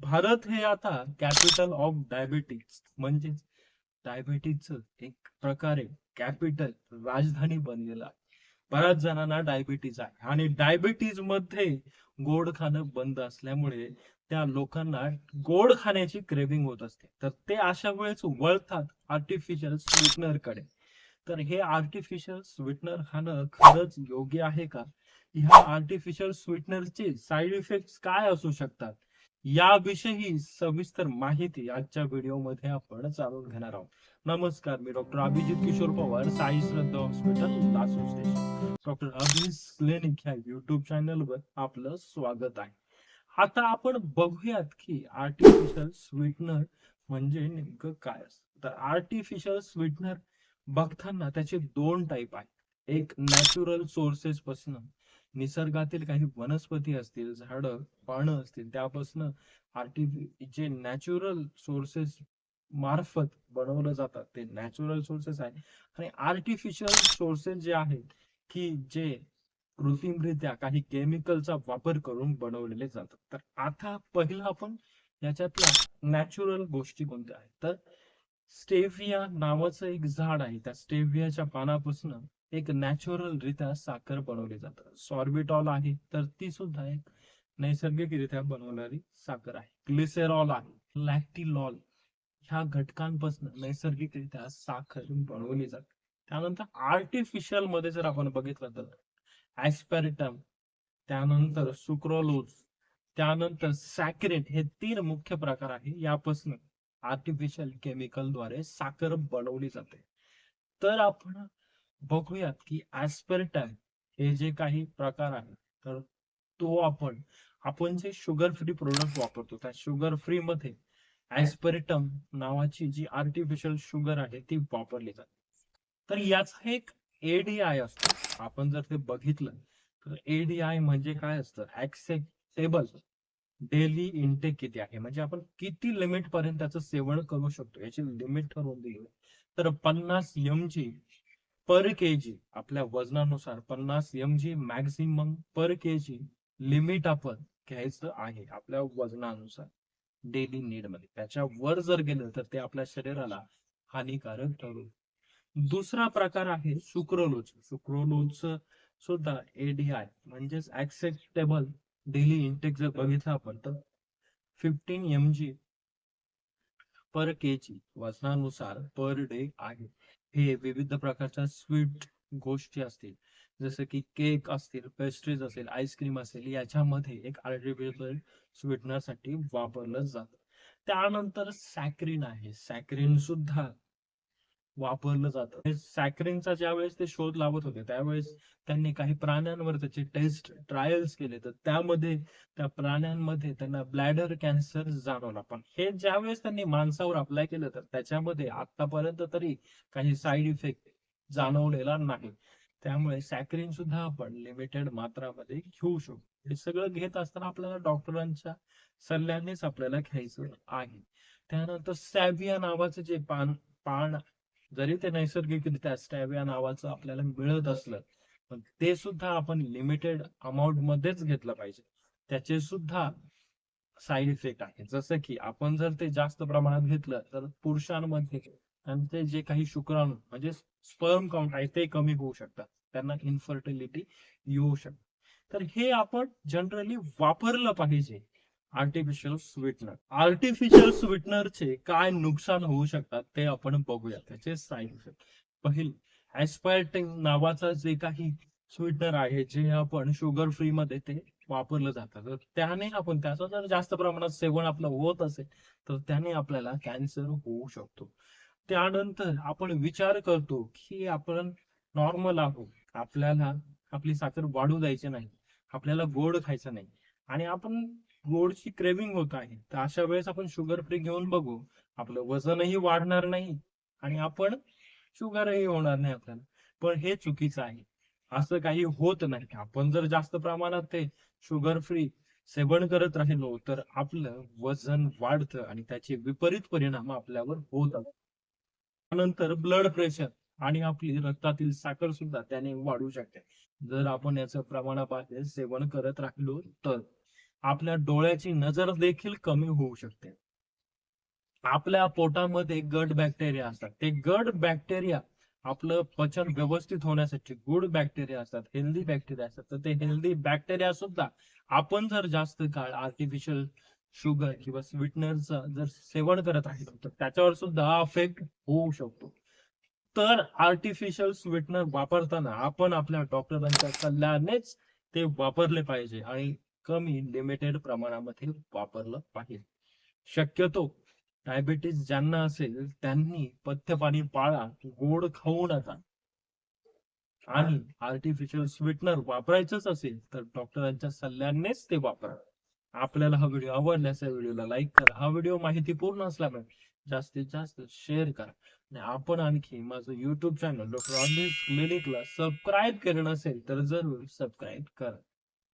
भारत हे आता capital of diabetics म्हणजेच डायबिटीजचं एक प्रकारे कॅपिटल राजधानी बनलेलं आहे. बऱ्याच जणांना डायबिटीज आहे. आणि डायबिटीजमध्ये गोड खाणं बंद असल्यामुळे त्या लोकांना गोड खाण्याची क्रेविंग होत असते. तर ते अशा वेळेस वळतात आर्टिफिशियल स्वीटनरकडे. तर हे आर्टिफिशियल स्वीटनर खाणं खरंच योग्य आहे का? ह्या आर्टिफिशियल स्वीटनरचे साईड इफेक्ट काय असू शकतात? याविषयी सविस्तर माहिती आजच्या व्हिडिओमध्ये आपण जाणून घेणार आहोत. नमस्कार मी doctor Abhijit Kishor Pawar Sai Shraddha hospital Lasur station. Doctor Abhij clinic ह्या युट्यूब चॅनलवर आपलं स्वागत आहे. आता आपण बघूयात की आर्टिफिशियल स्वीटनर म्हणजे नेमकं काय असतं? तर आर्टिफिशियल स्वीटनर बघताना त्याचे दोन टाईप आहेत. एक नॅचरल सोर्सेस पासून निसर्गातील काही वनस्पती असतील झाडं पानं असतील त्यापासून आर्टिफि जे नॅचरल सोर्सेस मार्फत बनवलं जातात ते नॅचरल सोर्सेस आहे. आणि आर्टिफिशियल सोर्सेस जे आहेत की जे कृत्रिमरित्या काही केमिकलचा वापर करून बनवलेले जातात. तर आता पहिला आपण याच्यातल्या नॅचरल गोष्टी कोणत्या आहेत? तर स्टेविया नावाचं एक झाड आहे. त्या स्टेवियाच्या पानापासून एक नॅचरल रित्या साखर बनवली जातं. सॉर्बिटॉल आहे तर ती सुद्धा एक नैसर्गिकरित्या बनवणारी साखर आहे. ग्लिसेरॉल आहे लॅक्टिलॉल ह्या घटकांपासून नैसर्गिकरित्या साखर बनवली जाते. त्यानंतर आर्टिफिशियलमध्ये जर आपण बघितलं तर ऍस्पेरिटम त्यानंतर सुक्रोलोज त्यानंतर सॅक्रेट हे तीन मुख्य प्रकार आहे. यापासून आर्टिफिशियल केमिकलद्वारे साखर बनवली जाते. तर आपण बघूयात की ऍस्पेरिटम हे जे काही प्रकार आहे तर तो आपण आपण जे शुगर फ्री प्रोडक्ट वापरतो त्या शुगर फ्री मध्ये ऍस्पेरिटम नावाची जी आर्टिफिशियल शुगर आहे ती वापरली जाते. तर याचा एक एडीआय असतो. आपण जर ते बघितलं तर एडीआय म्हणजे काय असतं? ऍक्सेप्टेबल डेली इनटेक किती आहे? म्हणजे आपण किती लिमिट पर्यंत त्याचं सेवन करू शकतो? याची लिमिट ठरवून दिली. तर पन्नास एम जी पर के जी आपल्या वजनानुसार पन्नास M G maximum per K G limit आपण घ्यायचं आहे आपल्या वजनानुसार. डेली नीडमध्ये. त्याच्या वर जर गेलं तर ते आपल्या शरीराला हानिकारक ठरू दुसरा प्रकार आहे सुक्रोलोज. सुक्रोलोज सुद्धा एडीआय म्हणजेच ऍक्सेप्टेबल डेली इंटेक जर बघितलं आपण तर fifteen M G per K G वजनानुसार per day आहे. हे विविध प्रकारच्या स्वीट गोष्टी असतील. जसं की केक असतील पेस्ट्रीज असेल आईस्क्रीम असेल याच्यामध्ये एक आर्टिफिशियल स्वीटनरसाठी वापरलं जातं. त्यानंतर सॅक्रिन आहे. सॅक्रिन सुद्धा वापरलं जातं. सॅक्रिनचा ज्यावेळेस ते शोध लावत होते त्यावेळेस त्यांनी काही प्राण्यांवर त्याचे टेस्ट ट्रायल्स केले. तर त्यामध्ये त्या प्राण्यांमध्ये त्यांना ब्लॅडर कॅन्सर जाणवला. पण हे ज्यावेळेस त्यांनी माणसावर अप्लाय केलं तर त्याच्यामध्ये आतापर्यंत तरी काही साईड इफेक्ट जाणवलेला नाही. त्यामुळे सॅक्रिन सुद्धा आपण लिमिटेड मात्रामध्ये घेऊ शकतो हे सगळं घेत असताना आपल्याला डॉक्टरांच्या सल्ल्यानेच आपल्याला घ्यायचं आहे. त्यानंतर सॅव्हिया नावाचं जे पान पान जरी ते नैसर्गिकरित्या स्टॅविया नावाचं आपल्याला मिळत असलं पण ते सुद्धा आपण लिमिटेड अमाऊंट मध्येच घेतलं पाहिजे. त्याचे सुद्धा साईड इफेक्ट आहे जसं की आपण जर ते जास्त प्रमाणात घेतलं तर पुरुषांमध्ये त्यांचे जे काही शुक्राणू म्हणजे स्पर्म काउंट आहे ते कमी होऊ शकतात. त्यांना इन्फर्टिलिटी येऊ शकते. तर हे आपण जनरली वापरलं पाहिजे. आर्टिफिशियल स्वीटनर आर्टिफिशियल स्वीटनरचे काय नुकसान होऊ शकतात ते आपण बघूया. त्याचे साईड इफेक्ट पहिले ऍस्पायर्टिंग नावाचं जे काही स्वीटनर आहे जे आपण शुगर फ्री मध्ये ते वापरलं जातं. तर त्याने आपण त्याचं जर जास्त प्रमाणात सेवन आपलं होत असेल तर त्याने आपल्याला कॅन्सर होऊ शकतो. त्यानंतर आपण विचार करतो की आपण नॉर्मल आहोत. आपल्याला आपली साखर वाढू द्यायची नाही. आपल्याला गोड खायचं नाही. आणि आपण गोडची क्रेविंग होत आहे. तर अशा वेळेस आपण शुगर फ्री घेऊन बघू. आपलं वजनही वाढणार नाही आणि आपण शुगरही होणार नाही आपल्याला. पण हे चुकीचं आहे. असं काही होत नाही. आपण जर जास्त प्रमाणात ते शुगर फ्री सेवन करत राहिलो तर आपलं वजन वाढतं आणि त्याचे विपरीत परिणाम आपल्यावर होतात त्यानंतर ब्लड प्रेशर आणि आपली रक्तातील साखर सुद्धा त्याने वाढू शकते. जर आपण याचं प्रमाणाबाहेर सेवन करत राहिलो तर आपल्या डोळ्याची नजर देखील कमी होऊ शकते. आपल्या पोटामध्ये गट बॅक्टेरिया असतात. ते गट बॅक्टेरिया आपलं पचन व्यवस्थित होण्यासाठी गुड बॅक्टेरिया असतात हेल्दी बॅक्टेरिया असतात. तर ते हेल्दी बॅक्टेरिया सुद्धा आपण जर जास्त काळ आर्टिफिशियल शुगर किंवा स्वीटनरचं जर सेवन करत आहे तर त्याच्यावर सुद्धा अफेक्ट होऊ शकतो. तर आर्टिफिशियल स्वीटनर वापरताना आपण आपल्या डॉक्टरांच्या सल्ल्यानेच ते वापरले पाहिजे. आणि कमी लिमिटेड प्रमाणामध्ये वापरलं पाहिजे. शक्यतो डायबिटीस ज्यांना असेल त्यांनी पथ्यपाणी पाळा गोड खाऊ नका. आणि आर्टिफिशियल स्वीटनर वापरायचंच असेल तर डॉक्टरांच्या सल्ल्यानेच ते वापरा. आपल्याला हा व्हिडिओ आवडल्यास या व्हिडिओला लाईक करा. हा व्हिडिओ माहितीपूर्ण असल्यामुळे जास्तीत जास्त शेअर करा. आणि आपण आणखी माझं युट्यूब चॅनल डॉक्टर क्लिनिकला सबस्क्राईब केलं नसेल तर जरूर सबस्क्राईब करा.